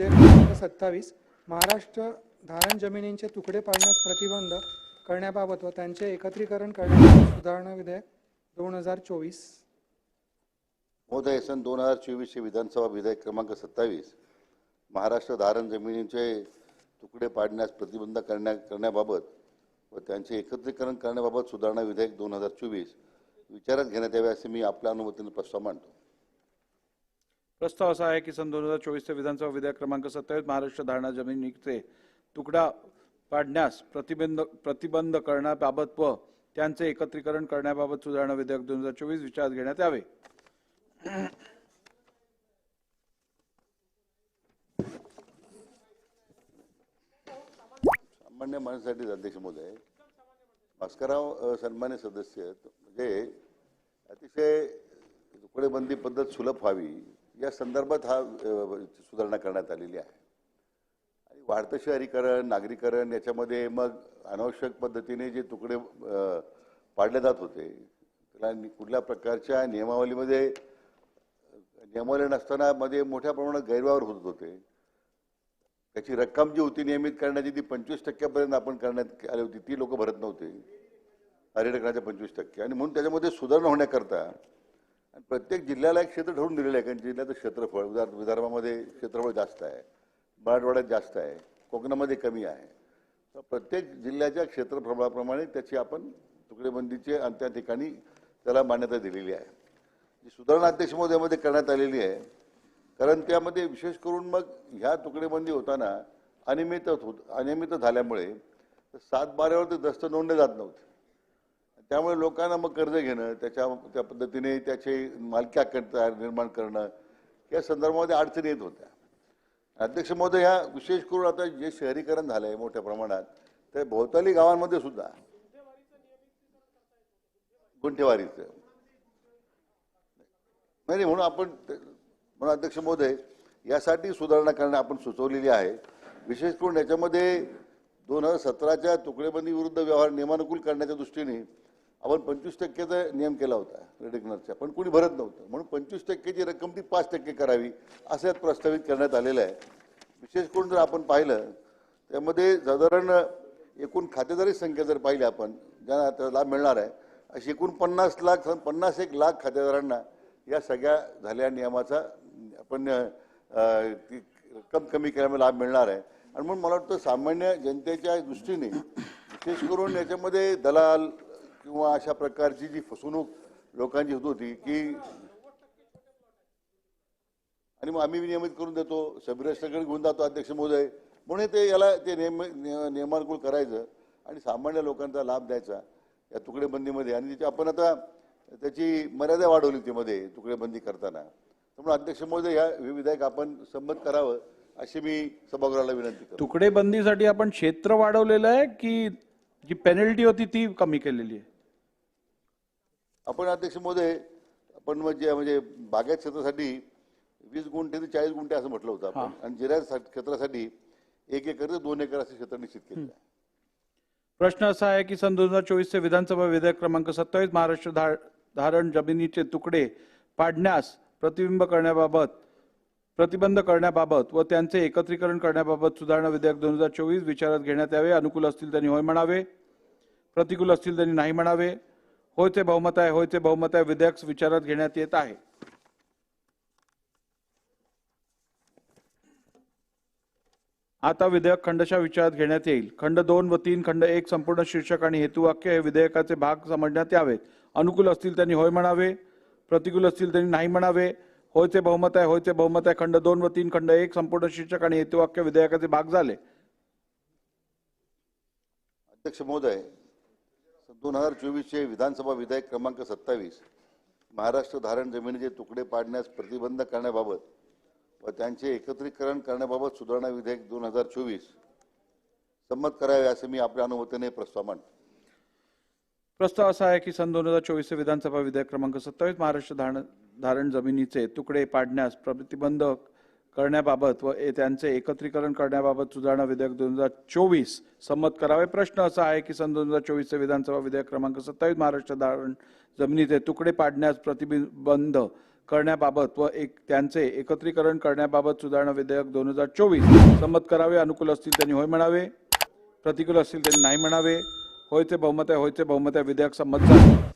विधेयक सत्तावीस महाराष्ट्र धारण जमिनींचे तुकडे पाडण्यास प्रतिबंध करण्याबाबत व त्यांचे एकत्रीकरण करण्याबाबत सुधारणा विधेयक दोन हजार चोवीस. महोदय सन दोन हजार चोवीसचे विधानसभा विधेयक क्रमांक सत्तावीस महाराष्ट्र धारण जमिनींचे तुकडे पाडण्यास प्रतिबंध करण्या करण्याबाबत व त्यांचे एकत्रीकरण करण्याबाबत सुधारणा विधेयक दोन हजार चोवीस विचारात घेण्यात यावे असे मी आपल्या अनुमतीने प्रस्ताव मांडतो. प्रस्ताव असा आहे की सन दोन हजार चोवीसचे विधानसभा विधेयक क्रमांक सत्तावीस महाराष्ट्र धारणा जमिनीचे तुकडा पाडण्यास प्रतिबंध प्रतिबंध करण्याबाबत व त्यांचे एकत्रीकरण करण्याबाबत सुधारणा विधेयक दोन हजार चोवीस विचारात घेण्यात यावे. सामान्य माणसासाठी अध्यक्ष महोदय भास्करराव सन्मान्य सदस्य म्हणजे अतिशय तुकडेबंदी पद्धत सुलभ व्हावी या संदर्भात हा सुधारणा करण्यात आलेली आहे. आणि वाढतं शहरीकरण नागरीकरण याच्यामध्ये मग अनावश्यक पद्धतीने जे तुकडे पाडले जात होते त्याला कुठल्या प्रकारच्या नियमावलीमध्ये नियमावली नसताना मध्ये मोठ्या प्रमाणात गैरव्यवहार होत होते. त्याची रक्कम जी होती नियमित करण्याची ती पंचवीस टक्क्यापर्यंत आपण करण्यात आली होती ती लोक भरत नव्हते. पर्यटकांच्या पंचवीस टक्के. आणि म्हणून त्याच्यामध्ये सुधारणा होण्याकरता आणि प्रत्येक जिल्ह्याला एक क्षेत्र ठरवून दिलेलं आहे कारण जिल्ह्याचं क्षेत्रफळ उदाहरण विदर्भामध्ये क्षेत्रफळ जास्त आहे. मराठवाड्यात जास्त आहे. कोकणामध्ये कमी आहे. तर प्रत्येक जिल्ह्याच्या क्षेत्रफळाप्रमाणे त्याची आपण तुकडेबंदीचे आणि त्या ठिकाणी त्याला मान्यता दिलेली आहे. जी सुधारणा अध्यक्ष महोदयामध्ये करण्यात आलेली आहे कारण त्यामध्ये विशेष करून मग ह्या तुकडेबंदी होताना अनियमित होत अनियमित झाल्यामुळे सात बारावर ते दस्त नोंदले जात नव्हते. त्यामुळे लोकांना मग कर्ज घेणं त्याच्या त्या पद्धतीने त्याचे मालकी हक्क तयार निर्माण करणं या संदर्भामध्ये अडचणी येत होत्या. अध्यक्ष महोदय ह्या विशेष करून आता जे शहरीकरण झालं आहे मोठ्या प्रमाणात ते भोवताली गावांमध्ये सुद्धा. गुंठेवारीचं. नाही नाही, म्हणून आपण म्हणून अध्यक्ष महोदय यासाठी सुधारणा करणं आपण सुचवलेली आहे. विशेष करून याच्यामध्ये दोन हजार सतराच्या तुकडेबंदी विरुद्ध व्यवहार नियमानुकूल करण्याच्या दृष्टीने आपण पंचवीस टक्क्याचा नियम केला होता रेडिग्नरचा. पण कोणी भरत नव्हतं. म्हणून पंचवीस टक्क्याची रक्कम ती पाच टक्के करावी असं यात प्रस्तावित करण्यात आलेलं आहे. विशेष करून जर आपण पाहिलं त्यामध्ये साधारण एकूण खातेदारी संख्या जर पाहिली आपण ज्यांना त्याचा लाभ मिळणार आहे अशी एकूण पन्नास लाख पन्नास एक लाख खातेदारांना या सगळ्या झालेल्या नियमाचा आपण ती रक्कम कमी केल्यामुळे लाभ मिळणार आहे. आणि म्हणून मला वाटतं सामान्य जनतेच्या दृष्टीने विशेष करून याच्यामध्ये दलाल किंवा अशा प्रकारची जी फसवणूक लोकांची होत होती की आणि मग आम्ही नियमित करून देतो सगळे घेऊन जातो अध्यक्ष महोदय. म्हणून ते याला ते नियम नियमानुकूल करायचं आणि सामान्य लोकांचा लाभ द्यायचा या तुकडेबंदीमध्ये. आणि त्याची आपण आता त्याची मर्यादा वाढवली ती मध्ये तुकडेबंदी करताना. त्यामुळे अध्यक्ष महोदय या विधेयक आपण संमत करावं अशी मी सभागृहाला विनंती करतो. तुकडेबंदीसाठी आपण क्षेत्र वाढवलेलं आहे की जी पेनल्टी होती ती कमी केलेली आहे? आपण अध्यक्ष महोदय आपण म्हणजे म्हणजे बागायत क्षेत्रासाठी वीस गुंठे ते चाळीस गुंठे असं म्हटलं होतं आपण. आणि जिऱ्या क्षेत्रासाठी एक एकर ते दोन एकर असं क्षेत्र निश्चित केलं आहे. प्रश्न असा आहे की सन दोन हजार चोवीसचे विधानसभा विधेयक क्रमांक सत्तावीस महाराष्ट्र धा- धारण जमिनीचे तुकडे पाडण्यास प्रतिबिंब करण्याबाबत प्रतिबंध करण्याबाबत व त्यांचे एकत्रीकरण करण्याबाबत सुधारणा विधेयक दोन हजार चोवीस विचारात घेण्यात यावे. अनुकूल असतील त्यांनी होय म्हणावे. प्रतिकूल असतील त्यांनी नाही म्हणावे. होयचे बहुमत आहे होयचे बहुमत आहे विधेयक विचारात घेण्यात येत आहे. आता विधेयक खंडशा विचारात घेण्यात येईल. खंड दोन व तीन खंड एक संपूर्ण शीर्षक आणि हेतुवाक्य हे विधेयकाचे भाग समजण्यात यावेत. अनुकूल असतील त्यांनी होय म्हणावे प्रतिकूल असतील त्यांनी नाही म्हणावे. होयचे बहुमत आहे होयचे बहुमत आहे. खंड दोन व तीन खंड एक संपूर्ण शीर्षक आणि हेतुवाक्य विधेयकाचे भाग झाले. अध्यक्ष महोदय दोन हजार चोवीसचे विधानसभा विधेयक क्रमांक सत्तावीस महाराष्ट्र धारण जमिनीचे तुकडे पाडण्यास प्रतिबंध करण्याबाबत व त्यांचे एकत्रीकरण करण्याबाबत सुधारणा विधेयक दोन हजार चोवीस संमत करावे असे मी आपल्या अनुमतीने प्रस्ताव मांडतो. प्रस्ताव असा आहे की सन दोन हजार चोवीसचे विधानसभा विधेयक क्रमांक सत्तावीस महाराष्ट्र धारण धारण जमिनीचे तुकडे पाडण्यास प्रतिबंधक करण्याबाबत व ए- त्यांचे एकत्रीकरण करण्याबाबत सुधारणा विधेयक दोन हजार चोवीस संमत करावे. प्रश्न असा आहे की सन दोन हजार चोवीसचे विधानसभा विधेयक क्रमांक सत्तावीस महाराष्ट्र धारण जमिनीचे तुकडे पाडण्यास प्रतिबंध करण्याबाबत व एक त्यांचे एकत्रीकरण करण्याबाबत सुधारणा विधेयक दोन हजार चोवीस संमत करावे. अनुकूल असतील त्यांनी होय म्हणावे. प्रतिकूल असतील त्यांनी नाही म्हणावे. होयचे बहुमत आहे होयचे बहुमत आहे विधेयक संमत झाले.